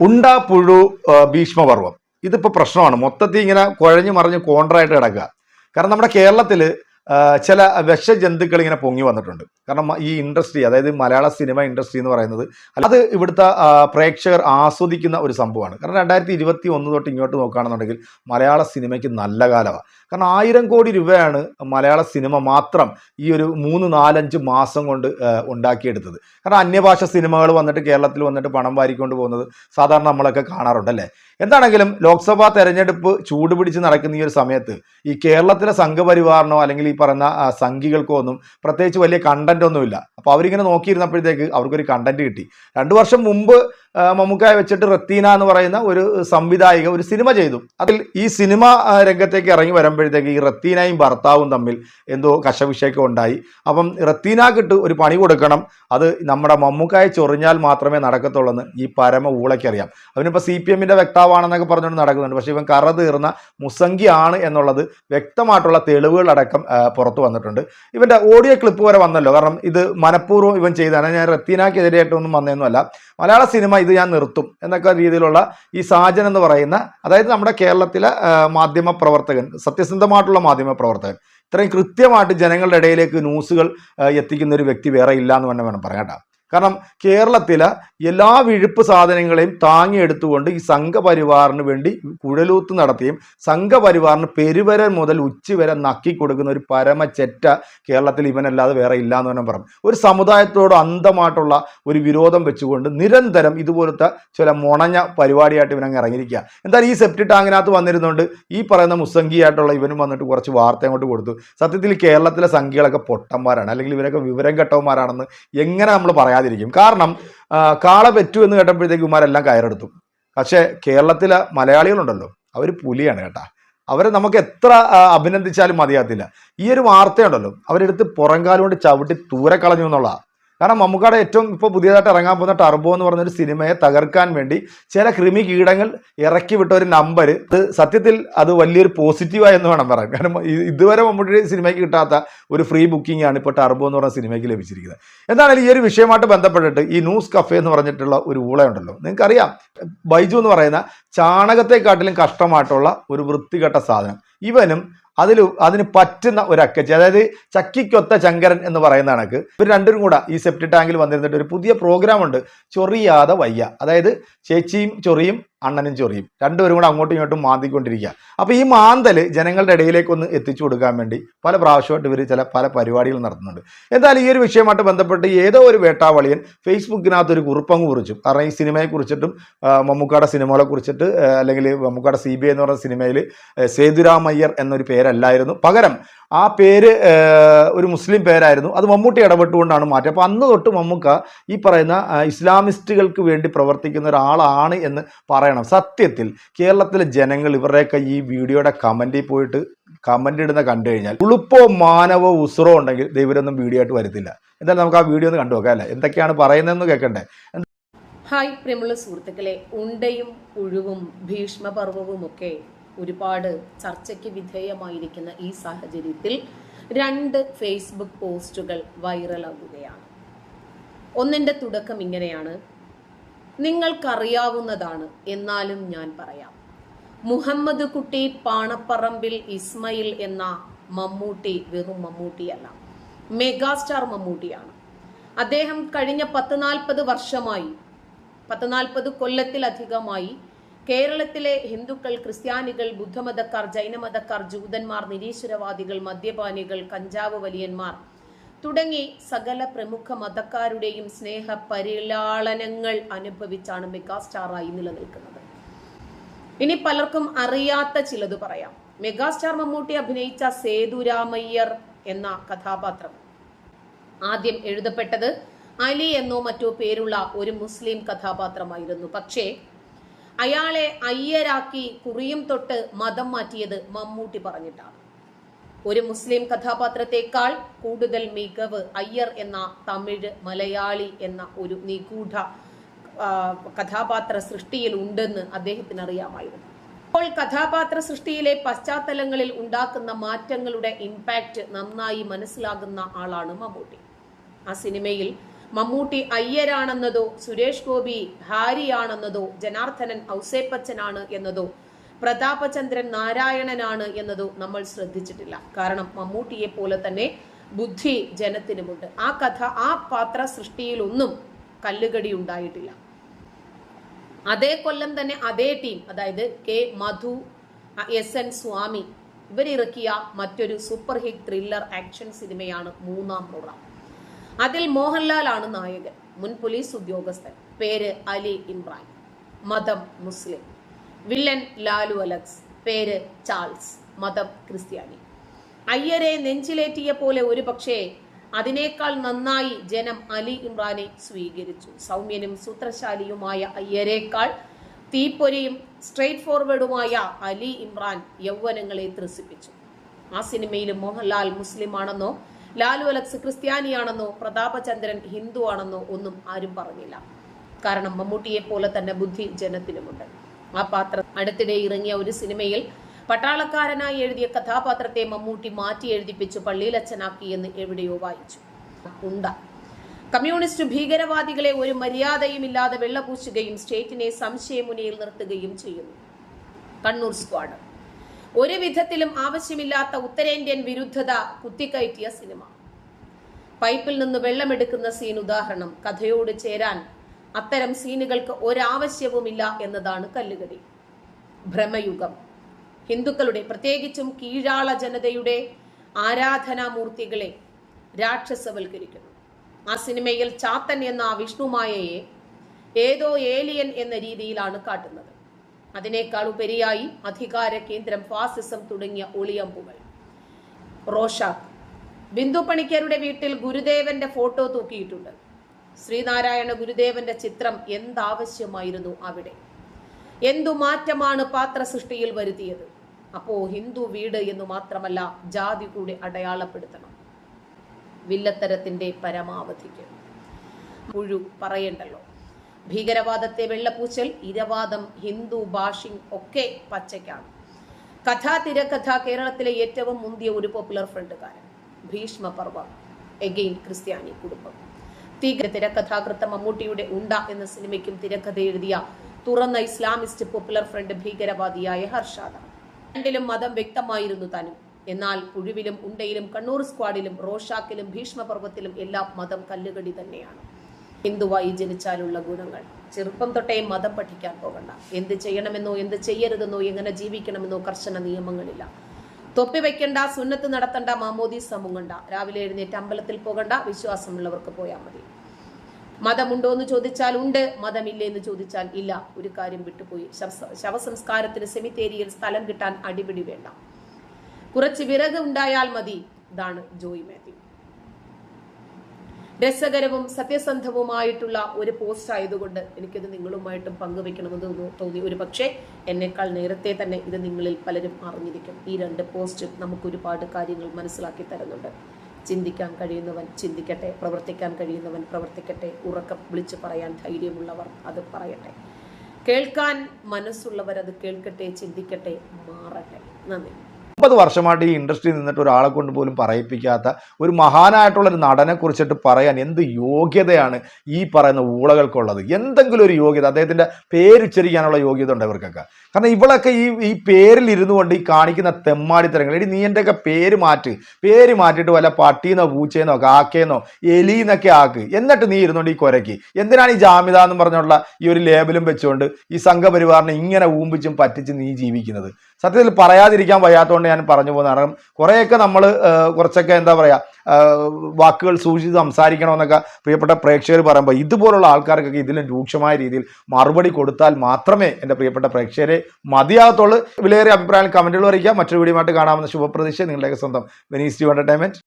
ഉണ്ട പുഴു ആ, ഭീഷ്മപർവം ഇതിപ്പോ പ്രശ്നമാണ്. മൊത്തത്തിൽ ഇങ്ങനെ കുഴഞ്ഞു മറിഞ്ഞ് കോൺട്രായിട്ട് കിടക്കുക. കാരണം നമ്മുടെ കേരളത്തിൽ ചില വിഷജന്തുക്കൾ ഇങ്ങനെ പൊങ്ങി വന്നിട്ടുണ്ട്. കാരണം ഈ ഇൻഡസ്ട്രി അതായത് മലയാള സിനിമ ഇൻഡസ്ട്രി എന്ന് പറയുന്നത് അത് ഇവിടുത്തെ പ്രേക്ഷകർ ആസ്വദിക്കുന്ന ഒരു സംഭവമാണ്. കാരണം രണ്ടായിരത്തി ഇരുപത്തി ഒന്ന് തൊട്ട് ഇങ്ങോട്ട് നോക്കുകയാണെന്നുണ്ടെങ്കിൽ മലയാള സിനിമയ്ക്ക് നല്ല കാലമാണ്. കാരണം ആയിരം കോടി രൂപയാണ് മലയാള സിനിമ മാത്രം ഈ ഒരു മൂന്ന് നാലഞ്ച് മാസം കൊണ്ട് ഉണ്ടാക്കിയെടുത്തത്. കാരണം അന്യഭാഷ സിനിമകൾ വന്നിട്ട് കേരളത്തിൽ വന്നിട്ട് പണം വാരിക്കൊണ്ട് പോകുന്നത് സാധാരണ നമ്മളൊക്കെ കാണാറുണ്ട് അല്ലേ? എന്താണെങ്കിലും ലോക്സഭാ തെരഞ്ഞെടുപ്പ് ചൂടുപിടിച്ച് നടക്കുന്ന ഈ ഒരു സമയത്ത് ഈ കേരളത്തിലെ സംഘപരിവാറിനോ അല്ലെങ്കിൽ ഈ പറഞ്ഞ സംഘികൾക്കോ ഒന്നും പ്രത്യേകിച്ച് വലിയ കണ്ടന്റ് ഒന്നുമില്ല. അപ്പോൾ അവരിങ്ങനെ നോക്കിയിരുന്നപ്പോഴത്തേക്ക് അവർക്കൊരു കണ്ടന്റ് കിട്ടി. രണ്ട് വർഷം മുമ്പ് മമ്മൂക്കായെ വെച്ചിട്ട് റത്തീന എന്ന് പറയുന്ന ഒരു സംവിധായിക ഒരു സിനിമ ചെയ്തു. അതിൽ ഈ സിനിമ രംഗത്തേക്ക് ഇറങ്ങി വരുമ്പോഴത്തേക്ക് ഈ റത്തീനയും ഭർത്താവും തമ്മിൽ എന്തോ കശവിഷയൊക്കെ ഉണ്ടായി. അപ്പം റത്തീനക്കിട്ട് ഒരു പണി കൊടുക്കണം. അത് നമ്മുടെ മമ്മൂക്കായ ചൊറിഞ്ഞാൽ മാത്രമേ നടക്കത്തുള്ളൂ എന്ന് ഈ പരമ ഊളയ്ക്കറിയാം അവനിപ്പോൾ സി പി എമ്മിന്റെ വ്യക്താവാണെന്നൊക്കെ പറഞ്ഞുകൊണ്ട് നടക്കുന്നുണ്ട്. പക്ഷേ ഇവൻ കറ തീർന്ന മുസംഗിയാണ് എന്നുള്ളത് വ്യക്തമായിട്ടുള്ള തെളിവുകളടക്കം പുറത്തു വന്നിട്ടുണ്ട്. ഇവന്റെ ഓഡിയോ ക്ലിപ്പ് വരെ വന്നല്ലോ. കാരണം ഇത് മനഃപൂർവം ഇവൻ ചെയ്താണ് ഞാൻ റത്തീനക്കെതിരെയായിട്ടൊന്നും വന്നതൊന്നുമല്ല മലയാള സിനിമ ഇത് ഞാൻ നിർത്തും എന്നൊക്കെ രീതിയിലുള്ള ഈ സാജൻ എന്ന് പറയുന്ന അതായത് നമ്മുടെ കേരളത്തിലെ മാധ്യമ പ്രവർത്തകൻ സത്യസന്ധമായിട്ടുള്ള മാധ്യമ പ്രവർത്തകൻ ഇത്രയും കൃത്യമായിട്ട് ജനങ്ങളുടെ ഇടയിലേക്ക് ന്യൂസുകൾ എത്തിക്കുന്ന ഒരു വ്യക്തി വേറെ ഇല്ല എന്ന് വേണം പറയാം കേട്ടോ. കാരണം കേരളത്തിലെ എല്ലാ വിഴുപ്പ് സാധനങ്ങളെയും താങ്ങിയെടുത്തുകൊണ്ട് ഈ സംഘപരിവാറിന് വേണ്ടി കുഴലൂത്ത് നടത്തിയും സംഘപരിവാറിന് പെരുവര മുതൽ ഉച്ചവരെ നക്കി കൊടുക്കുന്ന ഒരു പരമചെറ്റ കേരളത്തിൽ ഇവനല്ലാതെ വേറെ ഇല്ല എന്ന് തന്നെ പറഞ്ഞു ഒരു സമുദായത്തോട് അന്തമായിട്ടുള്ള ഒരു വിരോധം വെച്ചുകൊണ്ട് നിരന്തരം ഇതുപോലത്തെ ചില മുണഞ്ഞ പരിപാടിയായിട്ട് ഇവനങ്ങ് ഇറങ്ങിയിരിക്കുക എന്തായാലും ഈ സെപ്റ്റി ടാങ്ങിനകത്ത് വന്നിരുന്നുകൊണ്ട് ഈ പറയുന്ന മുസംഗിയായിട്ടുള്ള ഇവനും വന്നിട്ട് കുറച്ച് വാർത്ത അങ്ങോട്ട് കൊടുത്തു. സത്യത്തിൽ കേരളത്തിലെ സംഖ്യകളൊക്കെ പൊട്ടന്മാരാണ്. അല്ലെങ്കിൽ ഇവരൊക്കെ വിവരം കെട്ടവന്മാരാണെന്ന് എങ്ങനെ നമ്മൾ പറയാതിരിക്കും കാരണം കാള പെറ്റു എന്ന് കേട്ടപ്പോഴത്തേക്ക് ഇവന്മാരെല്ലാം കയറെടുത്തു. പക്ഷേ കേരളത്തിലെ മലയാളികളുണ്ടല്ലോ അവർ പുലിയാണ് കേട്ടാ. അവരെ നമുക്ക് എത്ര അഭിനന്ദിച്ചാലും മതിയാത്തില്ല ഈ ഒരു വാർത്തയുണ്ടല്ലോ അവരെടുത്ത് പുറംകാലുകൊണ്ട് ചവിട്ടി തൂരെ കളഞ്ഞു എന്നുള്ളതാണ് കാരണം മമ്മൂക്കാടെ ഏറ്റവും ഇപ്പോൾ പുതിയതായിട്ട് ഇറങ്ങാൻ പോകുന്ന ടർബോ എന്ന് പറഞ്ഞൊരു സിനിമയെ തകർക്കാൻ വേണ്ടി ചില കൃമി കീടങ്ങൾ ഇറക്കി വിട്ട ഒരു നമ്പർ അത് സത്യത്തിൽ അത് വലിയൊരു പോസിറ്റീവായി എന്ന് വേണം പറയാൻ. കാരണം ഇതുവരെ മമ്മൂട്ടിയുടെ സിനിമയ്ക്ക് കിട്ടാത്ത ഒരു ഫ്രീ ബുക്കിംഗ് ആണ് ഇപ്പോൾ ടർബോ എന്ന് പറഞ്ഞ സിനിമയ്ക്ക് ലഭിച്ചിരിക്കുന്നത്. എന്താണെങ്കിലും ഈ ഒരു വിഷയമായിട്ട് ബന്ധപ്പെട്ടിട്ട് ഈ ന്യൂസ് കഫേ എന്ന് പറഞ്ഞിട്ടുള്ള ഒരു ഊളയുണ്ടല്ലോ നിങ്ങൾക്കറിയാം ബൈജു എന്ന് പറയുന്ന ചാണകത്തെക്കാട്ടിലും കഷ്ടമായിട്ടുള്ള ഒരു വൃത്തികെട്ട സാധനം. ഇവനും അതിൽ അതിന് പറ്റുന്ന ഒരു അക്കച്ചി അതായത് ചക്കിക്കൊത്ത ചങ്കരൻ എന്ന് പറയുന്ന കണക്ക്. ഇവർ രണ്ടും കൂടെ ഈ സെപ്റ്റി ടാങ്കിൽ വന്നിരുന്നിട്ട് ഒരു പുതിയ പ്രോഗ്രാം ഉണ്ട് ചൊറിയാതെ വയ്യ. അതായത് ചേച്ചിയും ചൊറിയും അണ്ണനും ചൊറിയും. രണ്ടുപേരും കൂടെ അങ്ങോട്ടും ഇങ്ങോട്ടും മാന്തിക്കൊണ്ടിരിക്കുക. അപ്പോൾ ഈ മാന്തൽ ജനങ്ങളുടെ ഇടയിലേക്ക് ഒന്ന് എത്തിച്ചു കൊടുക്കാൻ വേണ്ടി പല പ്രാവശ്യമായിട്ട് ഇവർ ചില പല പരിപാടികൾ നടത്തുന്നുണ്ട്. എന്തായാലും ഈ ഒരു വിഷയമായിട്ട് ബന്ധപ്പെട്ട് ഏതോ ഒരു വേട്ടാവളിയൻ ഫേസ്ബുക്കിനകത്ത് ഒരു കുറിപ്പങ്ങ് കുറിച്ചു. കാരണം ഈ സിനിമയെ കുറിച്ചിട്ടും ആ, മമ്മൂക്കാടെ സിനിമകളെ കുറിച്ചിട്ട് അല്ലെങ്കിൽ മമ്മൂക്കാടെ സി ബി എന്ന് പറയുന്ന സിനിമയിൽ സേതുരാമയ്യർ എന്നൊരു പേരല്ലായിരുന്നു. പകരം ആ പേര് ഒരു മുസ്ലിം പേരായിരുന്നു. അത് മമ്മൂട്ടി ഇടപെട്ടുകൊണ്ടാണ് മാറ്റി അപ്പോൾ അന്ന് തൊട്ട് മമ്മൂക്ക ഈ പറയുന്ന ഇസ്ലാമിസ്റ്റുകൾക്ക് വേണ്ടി പ്രവർത്തിക്കുന്ന ഒരാളാണ് എന്ന് പറയണം. സത്യത്തിൽ കേരളത്തിലെ ജനങ്ങൾ ഇവരുടെയൊക്കെ ഈ വീഡിയോയുടെ കമന്റിൽ പോയിട്ട് കമന്റ് ഇടുന്ന കണ്ടു കഴിഞ്ഞാൽ ഉളുപ്പോ മാനവോ ഉസുറോ ഉണ്ടെങ്കിൽ ദൈവരൊന്നും വീഡിയോ ആയിട്ട് വരത്തില്ല. എന്തായാലും നമുക്ക് ആ വീഡിയോ ഒന്ന് കണ്ടു നോക്കാം അല്ലേ? എന്തൊക്കെയാണ് പറയുന്നതെന്ന് കേൾക്കണ്ടേ? ഹായ് പ്രിയമുള്ള സുഹൃത്തുക്കളെ ഉണ്ടയും ഉഴുവും ഭീഷ്മപർവവും ഒക്കെ ഒരുപാട് ചർച്ചയ്ക്ക് വിധേയമായിരിക്കുന്ന ഈ സാഹചര്യത്തിൽ രണ്ട് ഫേസ്ബുക്ക് പോസ്റ്റുകൾ വൈറലാകുകയാണ്. ഒന്നിന്റെ തുടക്കം ഇങ്ങനെയാണ്. നിങ്ങൾക്കറിയാവുന്നതാണ് എന്നാലും ഞാൻ പറയാം. മുഹമ്മദ് കുട്ടി പാണപ്പറമ്പിൽ ഇസ്മയിൽ എന്ന മമ്മൂട്ടി വെറും മമ്മൂട്ടിയല്ല മെഗാസ്റ്റാർ മമ്മൂട്ടിയാണ്. അദ്ദേഹം കഴിഞ്ഞ പത്ത് നാൽപ്പത് വർഷമായി പത്ത് നാൽപ്പത് കൊല്ലത്തിലധികമായി കേരളത്തിലെ ഹിന്ദുക്കൾ ക്രിസ്ത്യാനികൾ ബുദ്ധമതക്കാർ ജൈനമതക്കാർ ജൂതന്മാർ നിരീശ്വരവാദികൾ മദ്യപാനികൾ കഞ്ചാവ് വലിയന്മാർ തുടങ്ങി സകല പ്രമുഖ മതക്കാരുടെയും സ്നേഹ പരിലാളനങ്ങൾ അനുഭവിച്ചാണ് മെഗാ സ്റ്റാറായി നിലനിൽക്കുന്നത്. ഇനി പലർക്കും അറിയാത്ത ചിലത് പറയാം. മെഗാസ്റ്റാർ മമ്മൂട്ടി അഭിനയിച്ച സേതുരാമയ്യർ എന്ന കഥാപാത്രം. ആദ്യം എഴുതപ്പെട്ടത് അലി എന്നോ മറ്റോ പേരുള്ള ഒരു മുസ്ലിം കഥാപാത്രമായിരുന്നു. പക്ഷേ അയാളെ അയ്യരാക്കി കുറിയും തൊട്ട് മതം മാറ്റിയത് മമ്മൂട്ടി പറഞ്ഞിട്ടാണ്. ഒരു മുസ്ലിം കഥാപാത്രത്തെക്കാൾ കൂടുതൽ മികവ് അയ്യർ എന്ന തമിഴ് മലയാളി എന്ന ഒരു നിഗൂഢ കഥാപാത്ര സൃഷ്ടിയിൽ ഉണ്ടെന്ന് അദ്ദേഹത്തിന് അറിയാമായിരുന്നു അപ്പോൾ കഥാപാത്ര സൃഷ്ടിയിലെ പശ്ചാത്തലങ്ങളിൽ ഉണ്ടാക്കുന്ന മാറ്റങ്ങളുടെ ഇമ്പാക്റ്റ് നന്നായി മനസ്സിലാകുന്ന ആളാണ് മമ്മൂട്ടി. ആ സിനിമയിൽ മമ്മൂട്ടി അയ്യരാണെന്നതോ സുരേഷ് ഗോപി ഹാരിയാണെന്നതോ ജനാർദ്ദനൻ ഔസേപ്പച്ചനാണ് എന്നതോ പ്രതാപചന്ദ്രൻ നാരായണനാണ് എന്നതോ നമ്മൾ ശ്രദ്ധിച്ചിട്ടില്ല. കാരണം മമ്മൂട്ടിയെ പോലെ തന്നെ ബുദ്ധി ജനത്തിനുമുണ്ട്. ആ കഥ ആ പാത്ര സൃഷ്ടിയിലൊന്നും കല്ലുകടി ഉണ്ടായിട്ടില്ല. അതേ കൊല്ലം തന്നെ അതേ ടീം അതായത് K Madhu S N Swamy ഇവരിറക്കിയ മറ്റൊരു സൂപ്പർ ഹിറ്റ് ത്രില്ലർ ആക്ഷൻ സിനിമയാണ് മൂന്നാം മുറ. അതിൽ മോഹൻലാൽ ആണ് നായകൻ. മുൻ പോലീസ് ഉദ്യോഗസ്ഥൻ. പേര് അലി ഇമ്രാൻ. മതം മുസ്ലിം. Villain Lalu Alex. പേര് ചാൾസ്. മതം ക്രിസ്ത്യാനി. അയ്യരെ നെഞ്ചിലേറ്റിയ പോലെ ഒരു പക്ഷേ അതിനേക്കാൾ നന്നായി ജനം അലി ഇമ്രാനെ സ്വീകരിച്ചു. സൗമ്യനും സൂത്രശാലിയുമായ അയ്യരേക്കാൾ തീപ്പൊരിയും സ്ട്രെയിറ്റ് ഫോർവേഡുമായ അലി ഇമ്രാൻ യൗവനങ്ങളെ ത്രസിപ്പിച്ചു. ആ സിനിമയിൽ മോഹൻലാൽ മുസ്ലിം ആണെന്നോ ലാലു അലക്സ് ക്രിസ്ത്യാനിയാണെന്നോ പ്രതാപചന്ദ്രൻ ഹിന്ദു ആണെന്നോ ഒന്നും ആരും പറഞ്ഞില്ല. കാരണം മമ്മൂട്ടിയെ പോലെ തന്നെ ബുദ്ധി ജനത്തിനുമുണ്ട്. ആ പാത്രം അടുത്തിടെ ഇറങ്ങിയ ഒരു സിനിമയിൽ പട്ടാളക്കാരനായി എഴുതിയ കഥാപാത്രത്തെ മമ്മൂട്ടി മാറ്റി എഴുതിപ്പിച്ചു പള്ളിയിലച്ചനാക്കി എന്ന് എവിടെയോ വായിച്ചു. ഉണ്ട. കമ്മ്യൂണിസ്റ്റ് ഭീകരവാദികളെ ഒരു മര്യാദയും ഇല്ലാതെ വെള്ളപൂശുകയും സ്റ്റേറ്റിനെ സംശയമുനയിൽ നിർത്തുകയും ചെയ്യുന്നു. കണ്ണൂർ സ്ക്വാഡ്. ഒരു വിധത്തിലും ആവശ്യമില്ലാത്ത ഉത്തരേന്ത്യൻ വിരുദ്ധത കുത്തിക്കയറ്റിയ സിനിമ. പൈപ്പിൽ നിന്ന് വെള്ളമെടുക്കുന്ന സീൻ ഉദാഹരണം. കഥയോട് ചേരാൻ അത്തരം സീനുകൾക്ക് ഒരാവശ്യവുമില്ല എന്നതാണ് കല്ലുകടി. ഭ്രമയുഗം. ഹിന്ദുക്കളുടെ പ്രത്യേകിച്ചും കീഴാള ജനതയുടെ ആരാധനാമൂർത്തികളെ രാക്ഷസവൽക്കരിക്കുന്നു. ആ സിനിമയിൽ ചാത്തൻ എന്ന വിഷ്ണുമായയെ ഏതോ ഏലിയൻ എന്ന രീതിയിലാണ് കാട്ടുന്നത്. അതിനേക്കാൾ ഉപരിയായി അധികാര കേന്ദ്രം ഫാസിസം തുടങ്ങിയ ഒളിയമ്പുകൾ. റോഷാക്ക് ബിന്ദു പണിക്കരുടെ വീട്ടിൽ ഗുരുദേവന്റെ ഫോട്ടോ തൂക്കിയിട്ടുണ്ട്. ശ്രീനാരായണ ഗുരുദേവന്റെ ചിത്രം എന്താവശ്യമായിരുന്നു അവിടെ? എന്തു മാറ്റമാണ് പാത്ര സൃഷ്ടിയിൽ വരുത്തിയത്? അപ്പോ ഹിന്ദു വീട് എന്ന് മാത്രമല്ല ജാതി കൂടി അടയാളപ്പെടുത്തണം. വില്ലത്തരത്തിന്റെ പരമാവധിക്ക്. മുഴു പറയണ്ടല്ലോ. ഭീകരവാദത്തെ വെള്ളപ്പൂച്ചൽ ഇരവാദം ഹിന്ദു ഭാഷിംഗ് ഒക്കെ പച്ചയ്ക്കാണ്. കഥാ തിരക്കഥ കേരളത്തിലെ ഏറ്റവും മുന്തിയ ഒരു പോപ്പുലർ ഫ്രണ്ടുകാരൻ. ഭീഷ്മപർവം എഗെയിൻ ക്രിസ്ത്യാനി കുടുംബം. തീഗ്ര തിരക്കഥാകൃത്ത മമ്മൂട്ടിയുടെ ഉണ്ട എന്ന സിനിമയ്ക്കും തിരക്കഥ എഴുതിയ തുറന്ന ഇസ്ലാമിസ്റ്റ് പോപ്പുലർ ഫ്രണ്ട് ഭീകരവാദിയായ ഹർഷാദ. രണ്ടിലും മതം വ്യക്തമായിരുന്നു താനും. എന്നാൽ പുഴുവിലും ഉണ്ടയിലും കണ്ണൂർ സ്ക്വാഡിലും റോഷാക്കിലും ഭീഷ്മപർവത്തിലും എല്ലാം മതം കല്ലുകടി തന്നെയാണ്. ഹിന്ദുവായി ജനിച്ചാലുള്ള ഗുണങ്ങൾ? ചെറുപ്പം തൊട്ടേ മതം പഠിക്കാൻ പോകണ്ട. എന്ത് ചെയ്യണമെന്നോ എന്ത് ചെയ്യരുതെന്നോ എങ്ങനെ ജീവിക്കണമെന്നോ കർശന നിയമങ്ങളില്ല. തൊപ്പി വെക്കണ്ട സുന്നത്ത് നടത്തണ്ട മാമോദി സമൂഹണ്ട രാവിലെ എഴുന്നേറ്റ് അമ്പലത്തിൽ പോകണ്ട വിശ്വാസമുള്ളവർക്ക് പോയാൽ മതി. മതമുണ്ടോ എന്ന് ചോദിച്ചാൽ ഉണ്ട് മതമില്ലേ എന്ന് ചോദിച്ചാൽ ഇല്ല. ഒരു കാര്യം വിട്ടുപോയി. ശവ- ശവസംസ്കാരത്തിന് സെമിത്തേരിയിൽ സ്ഥലം കിട്ടാൻ അടിപിടി വേണ്ട. കുറച്ച് വിറക് ഉണ്ടായാൽ മതി. ഇതാണ് ജോയി മാത്യു. രസകരവും സത്യസന്ധവുമായിട്ടുള്ള ഒരു പോസ്റ്റ് ആയതുകൊണ്ട് എനിക്കത് നിങ്ങളുമായിട്ടും പങ്കുവെക്കണമെന്ന് തോന്നി. ഒരു പക്ഷേ എന്നെക്കാൾ നേരത്തെ തന്നെ ഇത് നിങ്ങളിൽ പലരും അറിഞ്ഞിരിക്കും. ഈ രണ്ട് പോസ്റ്റ് നമുക്ക് ഒരുപാട് കാര്യങ്ങൾ മനസ്സിലാക്കി തരുന്നുണ്ട്. ചിന്തിക്കാൻ കഴിയുന്നവൻ ചിന്തിക്കട്ടെ പ്രവർത്തിക്കാൻ കഴിയുന്നവൻ പ്രവർത്തിക്കട്ടെ ഉറക്കം വിളിച്ചു പറയാൻ ധൈര്യമുള്ളവർ അത് പറയട്ടെ. കേൾക്കാൻ മനസ്സുള്ളവർ അത് കേൾക്കട്ടെ ചിന്തിക്കട്ടെ മാറട്ടെ. നന്ദി. മുപ്പത് വർഷമായിട്ട് ഈ ഇൻഡസ്ട്രിയിൽ നിന്നിട്ട് ഒരാളെ കൊണ്ട് പോലും പറയിപ്പിക്കാത്ത ഒരു മഹാനായിട്ടുള്ള ഒരു നടനെ കുറിച്ചിട്ട് പറയാൻ എന്ത് യോഗ്യതയാണ് ഈ പറയുന്ന ഊളകൾക്കുള്ളത്? എന്തെങ്കിലും ഒരു യോഗ്യത അദ്ദേഹത്തിന്റെ പേരുച്ചരിക്കാനുള്ള യോഗ്യത ഉണ്ട് ഇവർക്കൊക്കെ? കാരണം ഇവളൊക്കെ ഈ ഈ പേരിൽ ഇരുന്നു കൊണ്ട് ഈ കാണിക്കുന്ന തെമ്മാടിത്തരങ്ങൾ എടി നീ എന്റെയൊക്കെ പേര് മാറ്റ് പേര് മാറ്റിയിട്ട് വല്ല പട്ടീന്നോ പൂച്ചേന്നോ കാക്കേന്നോ എലിന്നൊക്കെ ആക്ക് എന്നിട്ട് നീ ഇരുന്നുകൊണ്ട് ഈ കൊരക്കി. എന്തിനാണ് ഈ ജാമ്യത എന്ന് പറഞ്ഞുള്ള ഈ ഒരു ലേബലും വെച്ചുകൊണ്ട് ഈ സംഘപരിവാറിനെ ഇങ്ങനെ ഊമ്പിച്ചും പറ്റിച്ചും നീ ജീവിക്കുന്നത്? സത്യത്തിൽ പറയാതിരിക്കാൻ വയ്യാത്തതുകൊണ്ട് ഞാൻ പറഞ്ഞു പോകുന്നത് കാരണം കുറേയൊക്കെ നമ്മൾ കുറച്ചൊക്കെ എന്താ പറയുക വാക്കുകൾ സൂക്ഷിച്ച് സംസാരിക്കണമെന്നൊക്കെ പ്രിയപ്പെട്ട പ്രേക്ഷകർ പറയുമ്പോൾ ഇതുപോലുള്ള ആൾക്കാർക്കൊക്കെ ഇതിലും രൂക്ഷമായ രീതിയിൽ മറുപടി കൊടുത്താൽ മാത്രമേ എന്റെ പ്രിയപ്പെട്ട പ്രേക്ഷകരെ മതിയാകത്തുള്ളൂ. വിലയേറിയ അഭിപ്രായങ്ങൾ കമന്റുകൾ അറിയിക്കുക. മറ്റൊരു വീഡിയോ ആയിട്ട് കാണാമെന്ന ശുഭപ്രതീക്ഷ. നിങ്ങളുടെയൊക്കെ സ്വന്തം വെനീസ് ടു എന്റർടൈൻമെന്റ്